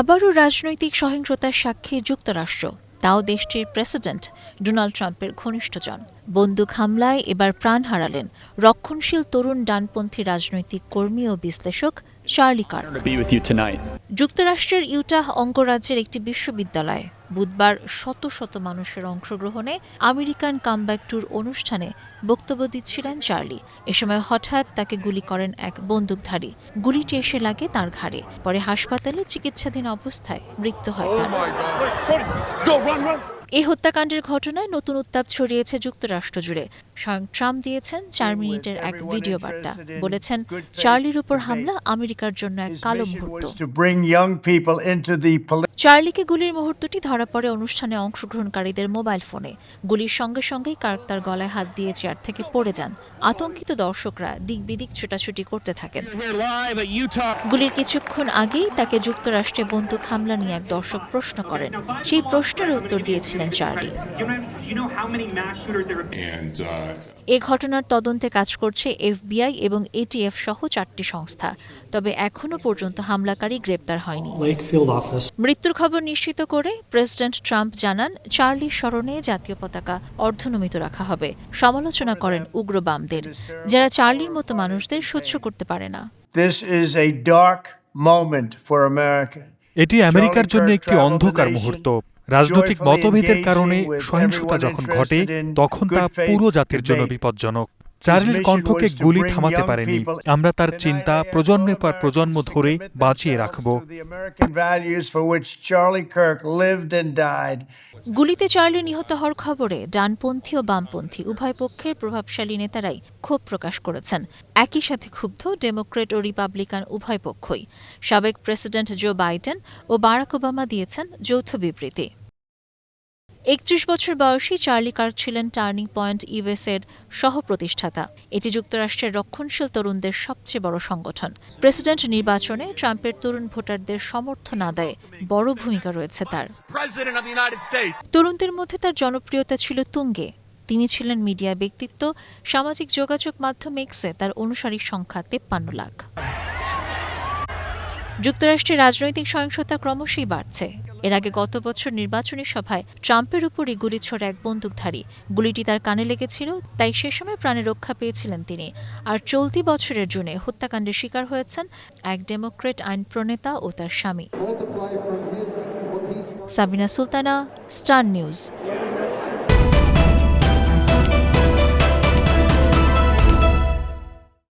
আবারও রাজনৈতিক সহিংসতার সাক্ষী যুক্তরাষ্ট্র তাও দেশটির প্রেসিডেন্ট ডোনাল্ড ট্রাম্পের ঘনিষ্ঠজন। বন্দুক হামলায় এবার প্রাণ হারালেন রক্ষণশীল তরুণ ডানপন্থী রাজনৈতিক কর্মী ও বিশ্লেষক Charlie Kirk to be with যুক্তরাষ্ট্রের ইউটাহ অঙ্গরাজ্যের একটি বিশ্ববিদ্যালয়ে। বুধবার শত শত মানুষের অংশগ্রহণে আমেরিকান কামব্যাক ট্যুর অনুষ্ঠানে বক্তব্য দিচ্ছিলেন চার্লি। এ সময় হঠাৎ তাকে গুলি করেন এক বন্দুকধারী। গুলিটি এসে লাগে তার ঘাড়ে। পরে হাসপাতালে চিকিৎসাধীন অবস্থায় মৃত্যু হয় তার। এই হত্যাকাণ্ডের ঘটনায় নতুন উত্তাপ ছড়িয়েছে যুক্তরাষ্ট্র জুড়ে। স্বয়ং ট্রাম্প দিয়েছেন চার মিনিটের এক ভিডিও বার্তা। বলেছেন চার্লির উপর হামলা আমেরিকার জন্য এক কালো মুহূর্ত। চার্লিকে গুলির মুহূর্তটি ধরা পড়ে অনুষ্ঠানে অংশগ্রহণকারীদের মোবাইল ফোনে। গুলির সঙ্গে সঙ্গেই কার্ক তার গলায় হাত দিয়ে চেয়ার থেকে পড়ে যান। আতঙ্কিত দর্শকরা দিক বিদিক ছোটাছুটি করতে থাকেন. গুলির কিছুক্ষণ আগেই তাকে যুক্তরাষ্ট্রে বন্দুক হামলা নিয়ে এক দর্শক প্রশ্ন করেন। সেই প্রশ্নের উত্তর দিয়েছিলেন চার্লি। এ ঘটনার তদন্তে কাজ করছে এফবিআই এবং এটিএফ সহ চারটি সংস্থা। তবে এখনও পর্যন্ত হামলাকারী গ্রেপ্তার হয়নি। মৃত্যুর খবর নিশ্চিত করে প্রেসিডেন্ট ট্রাম্প জানান চার্লির স্মরণে জাতীয় পতাকা অর্ধনমিত রাখা হবে। সমালোচনা করেন উগ্র বামদের। যারা চার্লির মতো মানুষদের সহ্য করতে পারে না। This is a dark moment for America. এটি আমেরিকার জন্য একটি অন্ধকার মুহূর্ত। রাজনৈতিক মতভেদের কারণে সহিংসতা যখন ঘটে তখন তা পুরো জাতির জন্য বিপজ্জনক। চার্লির কণ্ঠকে গুলি থামাতে পারেনি। আমরা তার চিন্তা প্রজন্মের পর প্রজন্ম ধরে বাঁচিয়ে রাখব. গুলিতে চার্লি নিহত হওয়ার খবরে ডানপন্থী ও বামপন্থী উভয় পক্ষের প্রভাবশালী নেতারাই ক্ষোভ প্রকাশ করেছেন। একই সাথে ক্ষুব্ধ ডেমোক্রেট ও রিপাবলিকান উভয় পক্ষই। সাবেক প্রেসিডেন্ট জো বাইডেন ও বারাক ওবামা দিয়েছেন যৌথ বিবৃতি। একত্রিশ বছর বয়সী চার্লি কার্ক ছিলেন টার্নিং পয়েন্ট ইউএসের সহ প্রতিষ্ঠাতা এটি যুক্তরাষ্ট্রের রক্ষণশীল তরুণদের সবচেয়ে বড় সংগঠন। প্রেসিডেন্ট নির্বাচনে ট্রাম্পের তরুণ ভোটারদের সমর্থন আদায়ে বড় ভূমিকা রয়েছে তার. তরুণদের মধ্যে তার জনপ্রিয়তা ছিল তুঙ্গে। তিনি ছিলেন মিডিয়া ব্যক্তিত্ব। সামাজিক যোগাযোগ মাধ্যম এক্সে তার অনুসারীর সংখ্যা তেপ্পান্ন লাখ। যুক্তরাষ্ট্রে রাজনৈতিক সহিংসতা ক্রমশই বাড়ছে। এর আগে গত বছর নির্বাচনী সভায় ট্রাম্পের উপরই গুলি ছোড়া এক বন্দুকধারী। গুলিটি তার কানে লেগেছিল, তাই সে সময় প্রাণে রক্ষা পেয়েছিলেন তিনি। আর চলতি বছরের জুনে হত্যাকাণ্ডের শিকার হয়েছেন এক ডেমোক্রেট আইন প্রণেতা ও তার স্বামী। Sabina Sultana, star news.